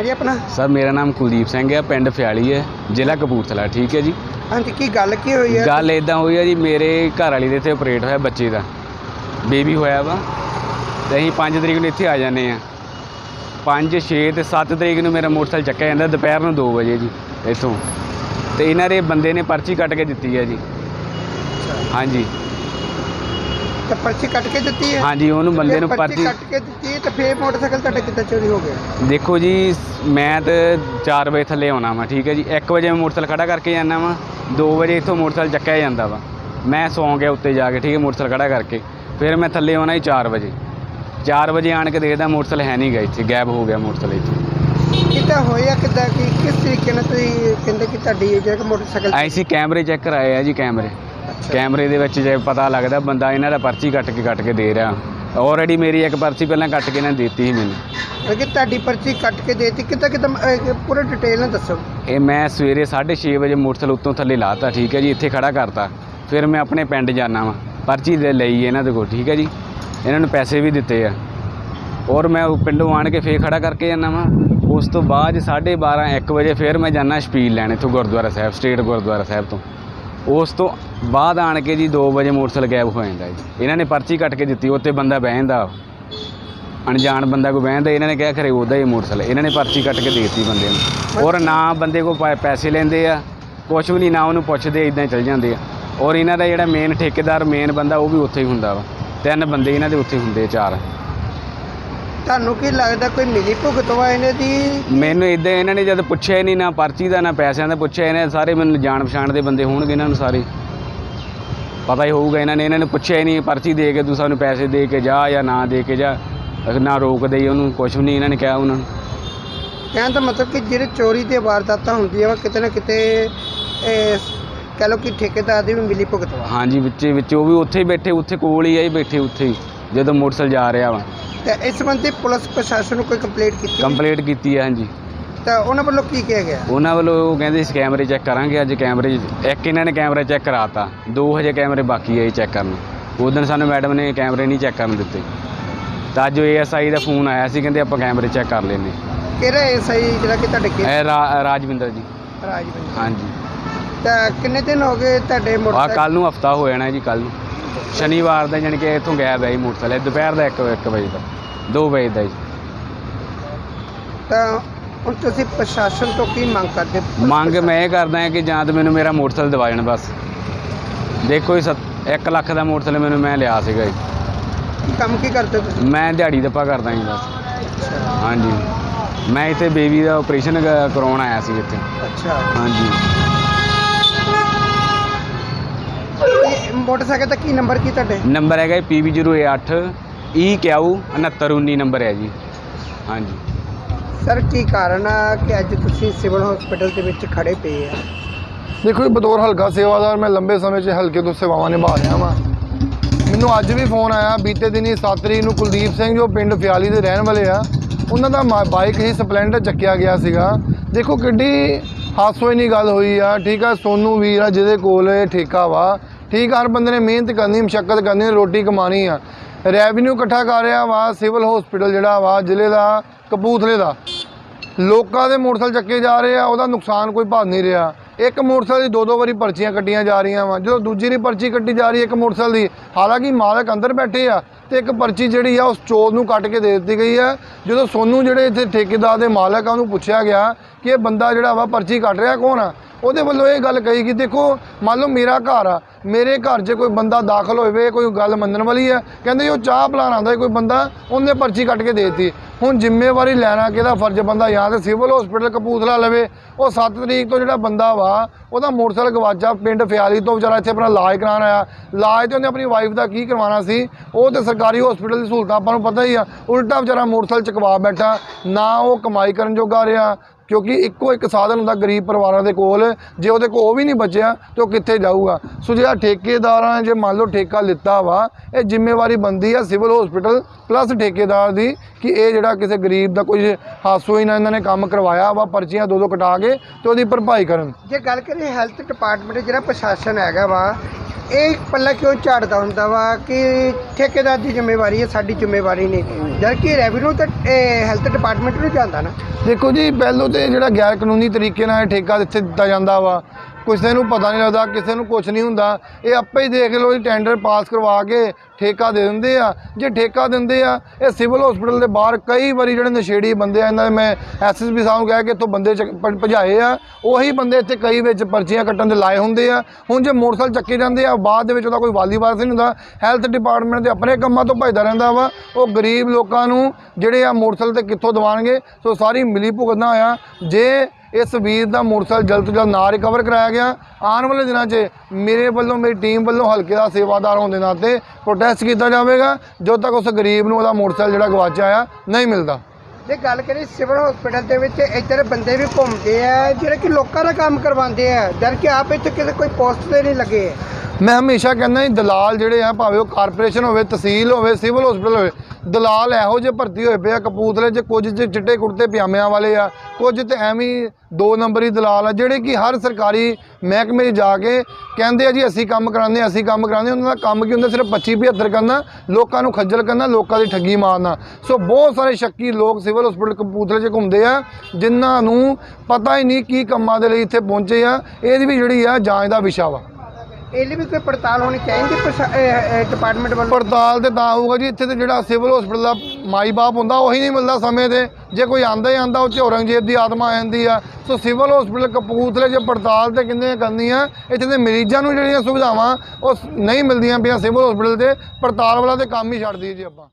ਨਾਮ ਹੈ ਜੀ ਆਪਣਾ? ਸਰ ਮੇਰਾ ਨਾਮ ਕੁਲਦੀਪ ਸਿੰਘ ਹੈ ਪਿੰਡ ਫਿਆਲੀ ਹੈ ਜ਼ਿਲ੍ਹਾ ਕਪੂਰਥਲਾ ਠੀਕ ਹੈ ਜੀ? ਹਾਂਜੀ ਕੀ ਗੱਲ ਕੀ ਹੋਈ ਹੈ? ਗੱਲ ਇਦਾਂ ਹੋਈ ਹੈ ਜੀ ਮੇਰੇ ਘਰ ਵਾਲੀ ਦੇ ਇੱਥੇ ਆਪਰੇਟ ਹੋਇਆ ਬੱਚੇ ਦਾ। ਬੇਬੀ ਹੋਇਆ ਵਾ ਤੇ ਅਸੀਂ 5 ਤਰੀਕ ਨੂੰ ਇੱਥੇ ਆ ਜਾਂਦੇ ਆ 5 6 ਤੇ 7 ਤਰੀਕ ਨੂੰ ਮੇਰਾ ਮੋਟਰਸਾਈਕਲ ਚੱਕਿਆ ਜਾਂਦਾ ਦੁਪਹਿਰ ਨੂੰ 2 ਵਜੇ ਜੀ ਇੱਥੋਂ। ਤੇ ਇਹਨਾਂ ਦੇ ਬੰਦੇ ਨੇ ਪਰਚੀ ਕੱਟ ਕੇ ਦਿੱਤੀ ਹੈ ਜੀ। ਹਾਂਜੀ। ਤਾਂ ਪਰਚੀ ਕੱਟ ਕੇ ਦਿੱਤੀ ਹੈ। ਹਾਂਜੀ ਉਹਨੂੰ ਬੰਦੇ ਨੂੰ ਪਰਚੀ ਕੱਟ ਕੇ ਦਿੱਤੀ ਹੈ ਤਾਂ ਫੇਰ ਮੋਟਰਸਾਈਕਲ ਤੁਹਾਡਾ ਕਿੱਦਾਂ ਚੋਰੀ ਹੋ ਗਿਆ? ਦੇਖੋ ਜੀ ਮੈਂ ਤੇ 4 ਵਜੇ ਥੱਲੇ ਆਉਣਾ ਵਾ ਠੀਕ ਹੈ ਜੀ। 1 ਵਜੇ ਮੈਂ ਮੋਟਰਸਾਈਕਲ ਖੜਾ ਕਰਕੇ ਜਾਂਦਾ ਵਾ 2 ਵਜੇ ਇੱਥੋਂ ਮੋਟਰਸਾਈਕਲ ਚੱਕਿਆ ਜਾਂਦਾ ਵਾ। ਮੈਂ ਸੌਂ ਗਿਆ ਉੱਤੇ ਜਾ ਕੇ ਠੀਕ ਹੈ ਮੋਟਰਸਾਈਕਲ ਖੜਾ ਕਰਕੇ। ਫਿਰ ਮੈਂ ਥੱਲੇ ਆਉਣਾ ਜੀ 4 ਵਜੇ। 4 ਵਜੇ ਆਣ ਕੇ ਦੇਖਦਾ ਮੋਟਰਸਾਈਕਲ ਹੈ ਨਹੀਂ ਗਾ ਇੱਥੇ ਗਾਇਬ ਹੋ ਗਿਆ ਮੋਟਰਸਾਈਕਲ ਇੱਥੇ। ਕਿੱਦਾਂ ਹੋਇਆ ਕਿੱਦਾਂ ਕੀ ਕਿਸ ਤਰੀਕੇ ਨਾਲ ਤੁਸੀਂ ਕਹਿੰਦੇ ਕਿ ਤੁਹਾਡੀ ਜਿਹੜਾ ਮੋਟਰਸਾਈਕਲ ਐਸੀ ਕੈਮਰੇ ਚੈੱਕ ਕਰਾਏ ਆ ਜੀ ਕੈਮਰੇ। ਕੈਮਰੇ ਦੇ ਵਿੱਚ ਜੇ ਪਤਾ ਲੱਗਦਾ ਬੰਦਾ ਇਹਨਾਂ ਦਾ ਪਰਚੀ ਕੱਟ ਕੇ ਕੱਟ ਕੇ ਦੇ ਰਿਹਾ। ਆਲਰੇਡੀ ਮੇਰੀ ਇੱਕ ਪਰਚੀ ਪਹਿਲਾਂ ਕੱਟ ਕੇ ਇਹਨਾਂ ਨੇ ਦਿੱਤੀ ਸੀ ਮੈਨੂੰ। ਕਿ ਤੁਹਾਡੀ ਪਰਚੀ ਕੱਟ ਕੇ ਦੇਤੀ? ਕਿੱਦਾਂ ਅਹ, ਪੂਰਾ ਡਿਟੇਲ ਨਾਲ ਦੱਸੋ। ਇਹ ਮੈਂ ਸਵੇਰੇ 6:30 ਵਜੇ ਮੋਟਰਸਾਈਕਲ ਉੱਤੋਂ ਥੱਲੇ ਲਾਤਾ ਠੀਕ ਹੈ ਜੀ ਇੱਥੇ ਖੜਾ ਕਰਤਾ। ਫਿਰ ਮੈਂ ਆਪਣੇ ਪਿੰਡ ਜਾਣਾ ਵਾਂ। ਪਰਚੀ ਦੇ ਲਈ ਇਹਨਾਂ ਦੇ ਕੋਲ ਠੀਕ ਹੈ ਜੀ। ਇਹਨਾਂ ਨੂੰ ਪੈਸੇ ਵੀ ਦਿੱਤੇ ਆ। ਔਰ ਮੈਂ ਉਹ ਪਿੰਡੋਂ ਆਣ ਕੇ ਫੇਰ ਖੜਾ ਕਰਕੇ ਜਾਂਦਾ ਵਾਂ। ਉਸ ਤੋਂ ਬਾਅਦ 12:30 1 ਵਜੇ ਫੇਰ ਮੈਂ ਜਾਣਾ ਸ਼ਪੀਲ ਲੈਣ ਇੱਥੋਂ ਗੁਰਦੁਆਰਾ ਸਾਹਿਬ ਸਟੇਟ ਗੁਰਦੁਆਰਾ ਸਾਹਿਬ ਤੋਂ। ਉਸ ਤੋਂ ਬਾਅਦ ਆਣ ਕੇ ਜੀ 2 ਵਜੇ ਮੋਟਰਸਾਈਕਲ ਗਾਇਬ ਹੋ ਜਾਂਦਾ ਜੀ। ਇਹਨਾਂ ਨੇ ਪਰਚੀ ਕੱਟ ਕੇ ਦਿੱਤੀ ਉੱਤੇ ਬੰਦਾ ਬਹਿੰਦਾ ਅਣਜਾਣ ਬੰਦਾ ਕੋਈ ਬਹਿੰਦਾ ਇਹਨਾਂ ਨੇ ਕਿਹਾ ਖਰੇ ਉਹਦਾ ਹੀ ਮੋਟਰਸਾਈਕਲ। ਇਹਨਾਂ ਨੇ ਪਰਚੀ ਕੱਟ ਕੇ ਦੇ ਦਿੱਤੀ ਬੰਦੇ ਨੂੰ। ਔਰ ਨਾ ਬੰਦੇ ਕੋਲ ਪੈ- ਪੈਸੇ ਲੈਂਦੇ ਆ ਕੁਛ ਵੀ ਨਹੀਂ ਨਾ ਉਹਨੂੰ ਪੁੱਛਦੇ ਇਦਾਂ ਹੀ ਚਲ ਜਾਂਦੇ ਆ। ਔਰ ਇਹਨਾਂ ਦਾ ਜਿਹੜਾ ਮੇਨ ਠੇਕੇਦਾਰ ਮੇਨ ਬੰਦਾ ਉਹ ਵੀ ਉੱਥੇ ਹੀ ਹੁੰਦਾ ਵਾ। ਤਿੰਨ ਬੰਦੇ ਇਹਨਾਂ ਦੇ ਉੱਥੇ ਹੁੰਦੇ ਆ, ਚਾਰ। ਤੁਹਾਨੂੰ ਕੀ ਲੱਗਦਾ ਕੋਈ ਮਿਲੀ ਭੁਗਤ ਵਾ ਇਹਨਾਂ ਦੀ? ਮੈਨੂੰ ਇਦਾਂ ਇਹਨਾਂ ਨੇ ਜਦ ਪੁੱਛਿਆ ਹੀ ਨਹੀਂ ਨਾ ਪਰਚੀ ਦਾ ਨਾ ਪੈਸਿਆਂ ਦਾ ਪੁੱਛਿਆ ਇਹਨੇ ਸਾਰੇ ਮੈਨੂੰ ਜਾਣ ਪਛਾਣ ਦੇ ਬੰਦੇ ਹੋਣਗੇ ਇਹਨਾਂ ਨੂੰ ਸਾਰੇ। ਪਤਾ ਹੀ ਹੋਊਗਾ ਇਹਨਾਂ ਨੇ ਇਹਨਾਂ ਨੇ ਪੁੱਛਿਆ ਹੀ ਨਹੀਂ ਪਰਚੀ ਦੇ ਕੇ ਤੂੰ ਸਾਨੂੰ ਪੈਸੇ ਦੇ ਕੇ ਜਾ ਜਾਂ ਨਾ ਦੇ ਕੇ ਜਾ। ਨਾ ਰੋਕਦੇ ਹੀ ਉਹਨੂੰ ਕੁਛ ਵੀ ਨਹੀਂ ਇਹਨਾਂ ਨੇ ਕਿਹਾ ਉਹਨਾਂ ਨੂੰ। ਕਹਿਣ ਦਾ ਮਤਲਬ ਕਿ ਜਿਹੜੇ ਚੋਰੀ ਦੀਆਂ ਵਾਰਦਾਤਾਂ ਹੁੰਦੀਆਂ ਵਾ ਕਿਤੇ ਨਾ ਕਿਤੇ ਇਹ ਕਹ ਲਓ ਕਿ ਠੇਕੇਦਾਰ ਦੀ ਵੀ ਮਿਲੀ ਭੁਗਤ ਵਾ। ਹਾਂਜੀ ਵਿੱਚ ਵਿੱਚ ਉਹ ਵੀ ਉੱਥੇ ਹੀ ਬੈਠੇ ਉੱਥੇ ਕੋਲ ਹੀ ਆ ਹੀ ਬੈਠੇ ਉੱਥੇ ਹੀ ਜਦੋਂ ਮੋਟਰਸਾਈਕਲ ਜਾ ਰਿਹਾ ਵਾ। ਤੇ ਇਸ ਸੰਬੰਧੀ ਪੁਲਿਸ ਪ੍ਰਸ਼ਾਸਨ ਨੂੰ ਕੋਈ ਕੰਪਲੇਂਟ ਕੀਤੀ ਕੰਪਲੀਟ ਕੀਤੀ ਹੈ ਹਾਂਜੀ। ਤਾਂ ਉਹਨਾਂ ਵੱਲੋਂ ਕੀ ਕਿਹਾ ਗਿਆ? ਉਹਨਾਂ ਵੱਲੋਂ ਉਹ ਕਹਿੰਦੇ ਸੀ ਕੈਮਰੇ ਚੈੱਕ ਕਰਾਂਗੇ ਅੱਜ ਕੈਮਰੇ ਇੱਕ ਇਹਨਾਂ ਨੇ ਕੈਮਰਾ ਚੈੱਕ ਕਰਾਤਾ। ਦੋ ਹਜੇ ਕੈਮਰੇ ਬਾਕੀ ਹੈ ਚੈੱਕ ਕਰਨ। ਉਸ ਦਿਨ ਸਾਨੂੰ ਮੈਡਮ ਨੇ ਕੈਮਰੇ ਨਹੀਂ ਚੈੱਕ ਕਰਨ ਦਿੱਤੇ। ਤਾਂ ਅੱਜ ਏਐਸਆਈ ਦਾ ਫੋਨ ਆਇਆ ਸੀ ਕਹਿੰਦੇ ਆਪਾਂ ਕੈਮਰੇ ਚੈੱਕ ਕਰ ਲੈਨੇ ਕਿਹੜਾ ਸਹੀ ਜਿਹੜਾ ਕਿ ਤੁਹਾਡੇ ਕੇ ਇਹ ਰਾ- ਰਾਜਵਿੰਦਰ ਜੀ। ਰਾਜਵਿੰਦਰ। ਹਾਂਜੀ। ਤਾਂ ਕਿੰਨੇ ਦਿਨ ਹੋ ਗਏ ਤੁਹਾਡੇ ਆ ਮੋਟਰਸਾਈਕਲ ਕੱਲ ਨੂੰ ਹਫਤਾ ਹੋ ਜਾਣਾ ਜੀ ਕੱਲ ਨੂੰ। ਸ਼ਨੀਵਾਰ ਦਾ ਜਾਣੀ ਕਿ ਇੱਥੋਂ ਗਾਇਬ ਹੈ ਜੀ ਮੋਟਰਸਾਈਕਲ ਇਹ ਦੁਪਹਿਰ ਦਾ 1 1 ਵਜੇ ਦਾ 2 ਵਜੇ ਦਾ ਜੀ। ਤਾਂ ਹੁਣ ਤੁਸੀਂ ਪ੍ਰਸ਼ਾਸਨ ਤੋਂ ਕੀ ਮੰਗ ਕਰਦੇ? ਮੰਗ ਮੈਂ ਇਹ ਕਰਦਾ ਹਾਂ ਕਿ ਜਾਂ ਤਾਂ ਮੈਨੂੰ ਮੇਰਾ ਮੋਟਰਸਾਈਕਲ ਦਿਵਾ ਜਾਣ ਬਸ। ਦੇਖੋ ਜੀ 1 ਲੱਖ ਦਾ ਮੋਟਰਸਾਈਕਲ ਮੈਨੂੰ ਮੈਂ ਲਿਆ ਸੀਗਾ ਜੀ। ਕੰਮ ਕੀ ਕਰਦੇ ਤੁਸੀਂ? ਮੈਂ ਦਿਹਾੜੀ ਦੱਪਾ ਕਰਦਾ ਜੀ ਬਸ। ਹਾਂਜੀ। ਮੈਂ ਇੱਥੇ ਬੇਬੀ ਦਾ ਆਪਰੇਸ਼ਨ ਕਰਾਉਣ ਆਇਆ ਸੀ ਇੱਥੇ। ਅੱਛਾ। ਹਾਂਜੀ। ਇਹ ਮੋਟਰਸਾਈਕਲ ਦਾ ਕੀ ਨੰਬਰ ਕੀ ਤੁਹਾਡੇ? ਨੰਬਰ ਹੈਗਾ PB08 EQ 6919 ਨੰਬਰ ਹੈ ਜੀ। ਹਾਂਜੀ। ਸਰ ਕੀ ਕਾਰਨ ਆ ਕਿ ਅੱਜ ਤੁਸੀਂ ਸਿਵਲ ਹਸਪੀਟਲ ਦੇ ਵਿੱਚ ਖੜੇ ਪਏ ਆ? ਦੇਖੋ ਜੀ ਬਤੌਰ ਹਲਕਾ ਸੇਵਾਦਾਰ ਮੈਂ ਲੰਬੇ ਸਮੇਂ 'ਚ ਹਲਕੇ ਤੋਂ ਸੇਵਾਵਾਂ ਨਿਭਾ ਰਿਹਾ ਵਾਂ। ਮੈਨੂੰ ਅੱਜ ਵੀ ਫੋਨ ਆਇਆ ਬੀਤੇ ਦਿਨੀ 7 ਤਰੀਕ ਨੂੰ ਕੁਲਦੀਪ ਸਿੰਘ ਜੋ ਪਿੰਡ ਫਿਆਲੀ ਦੇ ਰਹਿਣ ਵਾਲੇ ਆ ਉਹਨਾਂ ਦਾ ਮਾ- ਬਾਈਕ ਹੀ ਸਪਲੈਂਡਰ ਚੱਕਿਆ ਗਿਆ ਸੀਗਾ। ਦੇਖੋ ਕਿੱਡੀ ਹਾਸੋਈ ਨਹੀਂ ਗੱਲ ਹੋਈ ਆ, ਠੀਕ ਆ, ਸੋਨੂ ਵੀਰ ਆ ਜਿਹਦੇ ਕੋਲ ਇਹ ਠੇਕਾ ਵਾ, ਠੀਕ ਆ, ਹਰ ਬੰਦੇ ਨੇ ਮਿਹਨਤ ਕਰਨੀ, ਮੁਸ਼ਕਲ ਕਰਨੀ, ਰੋਟੀ ਕਮਾਣੀ ਆ। ਰੈਵਨਿਊ ਇਕੱਠਾ ਕਰ ਰਿਹਾ ਵਾ ਸਿਵਲ ਹਸਪੀਟਲ ਜਿਹੜਾ ਵਾ, ਜ਼ਿਲ੍ਹੇ ਦਾ ਕਪੂਥਲੇ ਦਾ। ਲੋਕਾਂ ਦੇ ਮੋਟਰਸਾਈਕਲ ਚੱਕੇ ਜਾ ਰਹੇ ਆ, ਉਹਦਾ ਨੁਕਸਾਨ ਕੋਈ ਭਰ ਨਹੀਂ ਰਿਹਾ। ਇੱਕ ਮੋਟਰਸਾਈਕਲ ਦੀ ਦੋ ਦੋ ਵਾਰੀ ਪਰਚੀਆਂ ਕੱਟੀਆਂ ਜਾ ਰਹੀਆਂ ਵਾ, ਜਦੋਂ ਦੂਜੀ ਦੀ ਪਰਚੀ ਕੱਟੀ ਜਾ ਰਹੀ ਹੈ ਇੱਕ ਮੋਟਰਸਾਈਕਲ ਦੀ, ਹਾਲਾਂਕਿ ਮਾਲਕ ਅੰਦਰ ਬੈਠੇ ਆ ਤੇ ਇੱਕ ਪਰਚੀ ਜਿਹੜੀ ਆ, ਉਸ ਚੋਰ ਨੂੰ ਕੱਟ ਕੇ ਦੇ ਦਿੱਤੀ ਗਈ ਹੈ ਜਦੋਂ ਸੋਨੂੰ ਜਿਹੜੇ ਇੱਥੇ ਠੇਕੇਦਾਰ ਦੇ ਮਾਲਕ ਆ, ਉਹਨੂੰ ਪੁੱਛਿਆ ਗਿਆ ਕਿ ਇਹ ਬੰਦਾ ਜਿਹੜਾ ਵਾ ਪਰਚੀ ਕੱਟ ਰਿਹਾ, ਕੌਣ ਆ? ਉਹਦੇ ਵੱਲੋਂ ਇਹ ਗੱਲ ਕਹੀ ਕਿ ਦੇਖੋ, ਮੰਨ ਲਓ ਮੇਰਾ ਘਰ ਆ, ਮੇਰੇ ਘਰ 'ਚ ਕੋਈ ਬੰਦਾ ਦਾਖਲ ਹੋਵੇ, ਕੋਈ ਗੱਲ ਮੰਨਣ ਵਾਲੀ ਆ, ਕਹਿੰਦੇ ਜੀ ਉਹ ਚਾਹ ਪਿਲਾਉਣ ਆਉਂਦਾ ਕੋਈ ਬੰਦਾ ਉਹਨੇ ਪਰਚੀ ਕੱਟ ਕੇ ਦੇ ਦਿੱਤੀ। ਹੁਣ ਜ਼ਿੰਮੇਵਾਰੀ ਲੈਣਾ ਕਿਹਦਾ ਫਰਜ਼ ਬੰਦਾ, ਜਾਂ ਤੇ ਸਿਵਲ ਹਸਪੀਟਲ ਕਪੂਰਥਲਾ ਲਵੇ, ਉਹ 7 ਤਰੀਕ ਤੋਂ ਜਿਹੜਾ ਬੰਦਾ ਵਾ, ਉਹਦਾ ਮੋਟਰਸਾਈਕਲ ਗਵਾਚਾ ਪਿੰਡ ਫਿਆਲੀ ਤੋਂ ਵਿਚਾਰਾ ਇੱਥੇ ਆਪਣਾ ਇਲਾਜ ਕਰਾਉਣ ਆਇਆ। ਇਲਾਜ ਤੇ ਉਹਨੇ ਆਪਣੀ ਵਾਈਫ ਦਾ ਕੀ ਕਰਵਾਉਣਾ ਸੀ, ਉਹ ਤੇ ਸਰਕਾਰੀ ਹਸਪੀਟਲ ਦੀ ਸਹੂਲਤਾਂ ਆਪਾਂ ਨੂੰ ਪਤਾ ਹੀ ਆ, ਉਲਟਾ ਵਿਚਾਰਾ ਮੋਟਰਸਾਈਕਲ ਚਕਵਾ ਬੈਠਾ, ਨਾ ਉਹ ਕਮਾਈ ਕਰਨ ਜੋਗਾ ਰਿਹਾ ਕਿਉਂਕਿ ਇੱਕੋ ਇੱਕ ਸਾਧਨ ਹੁੰਦਾ ਗਰੀਬ ਪਰਿਵਾਰਾਂ ਦੇ ਕੋਲ, ਜੇ ਉਹਦੇ ਕੋਲ ਉਹ ਵੀ ਨਹੀਂ ਬਚਿਆ ਤੇ ਉਹ ਕਿੱਥੇ ਜਾਊਗਾ? ਸੋ ਜਿਹੜਾ ਠੇਕੇਦਾਰਾਂ ਜੇ ਮੰਨ ਲਓ ਠੇਕਾ ਲਿੱਤਾ ਵਾ, ਇਹ ਜ਼ਿੰਮੇਵਾਰੀ ਬੰਦੀ ਆ ਸਿਵਲ ਹਸਪੀਟਲ ਪਲੱਸ ਠੇਕੇਦਾਰ ਦੀ ਕਿ ਇਹ ਜਿਹੜਾ ਕਿਸੇ ਗਰੀਬ ਦਾ ਕੋਈ ਹਾਸੋ ਹੀ ਨਾ ਇਹਨਾਂ ਨੇ ਕੰਮ ਕਰਵਾਇਆ ਵਾ, ਪਰਚੀਆਂ ਦੋ ਦੋ ਕਟਾ ਕੇ ਤੇ ਉਹਦੀ ਭਰਪਾਈ ਕਰਨ। ਜੇ ਗੱਲ ਕਰੀਏ ਹੈਲਥ ਡਿਪਾਰਟਮੈਂਟ ਜਿਹੜਾ ਪ੍ਰਸ਼ਾਸਨ ਹੈਗਾ ਵਾ ਇਹ ਪੱਲਾ ਕਿਉਂ ਝਾੜਦਾ ਹੁੰਦਾ ਵਾ ਕਿ ਠੇਕੇਦਾਰ ਦੀ ਜ਼ਿੰਮੇਵਾਰੀ ਹੈ, ਸਾਡੀ ਜ਼ਿੰਮੇਵਾਰੀ ਨਹੀਂ। ਜਦ ਕਿ ਰੈਵਨਿਊ ਤੇ ਹੈਲਥ ਡਿਪਾਰਟਮੈਂਟ ਨੂੰ ਜਾਂਦਾ ਨਾ। ਦੇਖੋ ਜੀ, ਪਹਿਲੋਂ ਤੇ ਜਿਹੜਾ ਗੈਰ ਕਾਨੂੰਨੀ ਤਰੀਕੇ ਨਾਲ ਠੇਕਾ ਇੱਥੇ ਦਿੱਤਾ ਜਾਂਦਾ ਵਾ ਕਿਸੇ ਨੂੰ ਪਤਾ ਨਹੀਂ ਲੱਗਦਾ, ਕਿਸੇ ਨੂੰ ਕੁਝ ਨਹੀਂ ਹੁੰਦਾ। ਇਹ ਆਪੇ ਹੀ ਦੇਖ ਲਓ ਜੀ ਟੈਂਡਰ ਪਾਸ ਕਰਵਾ ਕੇ ਠੇਕਾ ਦੇ ਦਿੰਦੇ ਆ। ਜੇ ਠੇਕਾ ਦਿੰਦੇ ਆ, ਇਹ ਸਿਵਲ ਹਸਪੀਟਲ ਦੇ ਬਾਹਰ ਕਈ ਵਾਰੀ ਜਿਹੜੇ ਨਸ਼ੇੜੀ ਬੰਦੇ ਆ, ਇਹਨਾਂ ਦੇ ਮੈਂ ਐਸਐਸਪੀ ਸਾਹਿਬ ਨੂੰ ਕਹਿ ਕੇ ਇੱਥੋਂ ਬੰਦੇ ਚੱਕ- ਭਜਾਏ ਆ। ਉਹੀ ਬੰਦੇ ਇੱਥੇ ਕਈ ਵਿੱਚ ਪਰਚੀਆਂ ਕੱਟਣ ਦੇ ਲਾਏ ਹੁੰਦੇ ਆ। ਹੁਣ ਜੇ ਮੋਟਰਸਾਈਕਲ ਚੱਕੇ ਜਾਂਦੇ ਆ, ਬਾਅਦ ਦੇ ਵਿੱਚ ਉਹਦਾ ਕੋਈ ਵਾਲੀ ਵਾਰਸ ਨਹੀਂ ਹੁੰਦਾ। ਹੈਲਥ ਡਿਪਾਰਟਮੈਂਟ ਦੇ ਆਪਣੇ ਕੰਮਾਂ ਤੋਂ ਭਜਦਾ ਰਹਿੰਦਾ ਵਾ। ਉਹ ਗਰੀਬ ਲੋਕਾਂ ਨੂੰ ਜਿਹੜੇ ਆ ਮੋਟਰਸਾਈਕਲ ਤੇ ਕਿੱਥੋਂ ਦਵਾਣਗੇ, ਸੋ ਸਾਰੀ ਮਿਲੀ ਭੁਗਤਣਾ ਆ ਜੇ ਇਸ ਵੀਰ ਦਾ ਮੋਟਰਸਾਈਕਲ ਜਲਦ ਤੋਂ ਜਲਦ ਨਾ ਰਿਕਵਰ ਕਰਾਇਆ ਗਿਆ। ਆਉਣ ਵਾਲੇ ਦਿਨਾਂ 'ਚ ਮੇਰੇ ਵੱਲੋਂ ਮੇਰੀ ਟੀਮ ਵੱਲੋਂ ਹਲਕੇ ਦਾ ਸੇਵਾਦਾਰ ਹੋਣ ਦੇ ਨਾਤੇ ਪ੍ਰੋਟੈਸਟ ਕੀਤਾ ਜਾਵੇਗਾ। ਜਦੋਂ ਤੱਕ ਉਸ ਗਰੀਬ ਨੂੰ ਉਹਦਾ ਮੋਟਰਸਾਈਕਲ ਜਿਹੜਾ ਗਵਾਚਿਆ ਆ ਨਹੀਂ ਮਿਲਦਾ। ਜੇ ਗੱਲ ਕਰੀਏ ਸਿਵਲ ਹਸਪੀਟਲ ਦੇ ਵਿੱਚ ਇੱਧਰ ਬੰਦੇ ਵੀ ਘੁੰਮਦੇ ਆ ਜਿਹੜੇ ਕਿ ਲੋਕਾਂ ਦਾ ਕੰਮ ਕਰਵਾਉਂਦੇ ਆ। ਜਦ ਕਿ ਆਪ ਇੱਥੇ ਕਿਸੇ ਕੋਈ ਪੋਸਟ ਤੇ ਨਹੀਂ ਲੱਗੇ। ਮੈਂ ਹਮੇਸ਼ਾ ਕਹਿੰਦਾ ਜੀ ਦਲਾਲ ਜਿਹੜੇ ਆ ਭਾਵੇਂ ਉਹ ਕਾਰਪੋਰੇਸ਼ਨ ਹੋਵੇ ਤਹਿਸੀਲ ਹੋਵੇ ਸਿਵਲ ਹਸਪੀਟਲ ਹੋਵੇ ਦਲਾਲ ਇਹੋ ਜਿਹੇ ਭਰਤੀ ਹੋਏ ਪਏ ਆ ਕਪੂਰਥਲੇ 'ਚ ਕੁਝ 'ਚ ਚਿੱਟੇ ਕੁੜਤੇ ਪਜਾਮਿਆਂ ਵਾਲੇ ਆ ਕੁਝ ਤੇ ਐਵੇਂ ਦੋ ਨੰਬਰੀ ਦਲਾਲ ਆ ਜਿਹੜੇ ਕਿ ਹਰ ਸਰਕਾਰੀ ਮਹਿਕਮੇ 'ਚ ਜਾ ਕੇ ਕਹਿੰਦੇ ਆ ਜੀ ਅਸੀਂ ਕੰਮ ਕਰਾਉਂਦੇ ਹਾਂ, ਅਸੀਂ ਕੰਮ ਕਰਾਉਂਦੇ ਹਾਂ। ਉਹਨਾਂ ਦਾ ਕੰਮ ਕੀ ਹੁੰਦਾ ਸਿਰਫ 25 75 ਕਰਨਾ ਲੋਕਾਂ ਨੂੰ ਖੱਜਲ ਕਰਨਾ ਲੋਕਾਂ ਦੀ ਠੱਗੀ ਮਾਰਨਾ ਸੋ ਬਹੁਤ ਸਾਰੇ ਸ਼ੱਕੀ ਲੋਕ ਸਿਵਲ ਹਸਪੀਟਲ ਕਪੂਰਥਲੇ 'ਚ ਘੁੰਮਦੇ ਆ ਜਿਨ੍ਹਾਂ ਨੂੰ ਪਤਾ ਹੀ ਨਹੀਂ ਕੀ ਕੰਮਾਂ ਦੇ ਲਈ ਇੱਥੇ ਪਹੁੰਚੇ ਆ ਇਹਦੀ ਵੀ ਜਿਹੜੀ ਆ ਜਾਂਚ ਦਾ ਵਿਸ਼ਾ ਵਾ ਇਹ ਲਈ ਵੀ ਕੋਈ ਪੜਤਾਲ ਹੋਣੀ ਚਾਹੀਦੀ ਡਿਪਾਰਟਮੈਂਟ ਵੱਲੋਂ? ਪੜਤਾਲ ਤੇ ਤਾਂ ਹੋਊਗਾ ਜੀ, ਇੱਥੇ ਤੇ ਜਿਹੜਾ ਸਿਵਲ ਹਸਪੀਟਲ ਦਾ ਮਾਈ ਬਾਪ ਹੁੰਦਾ, ਉਹੀ ਨਹੀਂ ਮਿਲਦਾ ਸਮੇਂ ਤੇ। ਜੇ ਕੋਈ ਆਂਦਾ ਹੀ ਆਂਦਾ ਉਹ 'ਚ ਔਰੰਗਜ਼ੇਬ ਦੀ ਆਤਮਾ ਆ ਜਾਂਦੀ ਆ। ਸੋ ਸਿਵਲ ਹਸਪੀਟਲ ਕਪੂਰਥਲੇ 'ਚ ਪੜਤਾਲ ਤੇ ਕਿੰਨੇ ਕਰਨੀ ਆ ਇੱਥੇ ਦੇ ਮਰੀਜ਼ਾਂ ਨੂੰ ਜਿਹੜੀਆਂ ਸੁਵਿਧਾਵਾਂ, ਉਹ ਨਹੀਂ ਮਿਲਦੀਆਂ ਪਈਆਂ ਸਿਵਲ ਹਸਪੀਟਲ ਤੇ, ਪੜਤਾਲ ਵਾਲਾ ਤੇ ਕੰਮ ਹੀ ਛੱਡ ਦਈਏ ਜੀ ਆਪਾਂ।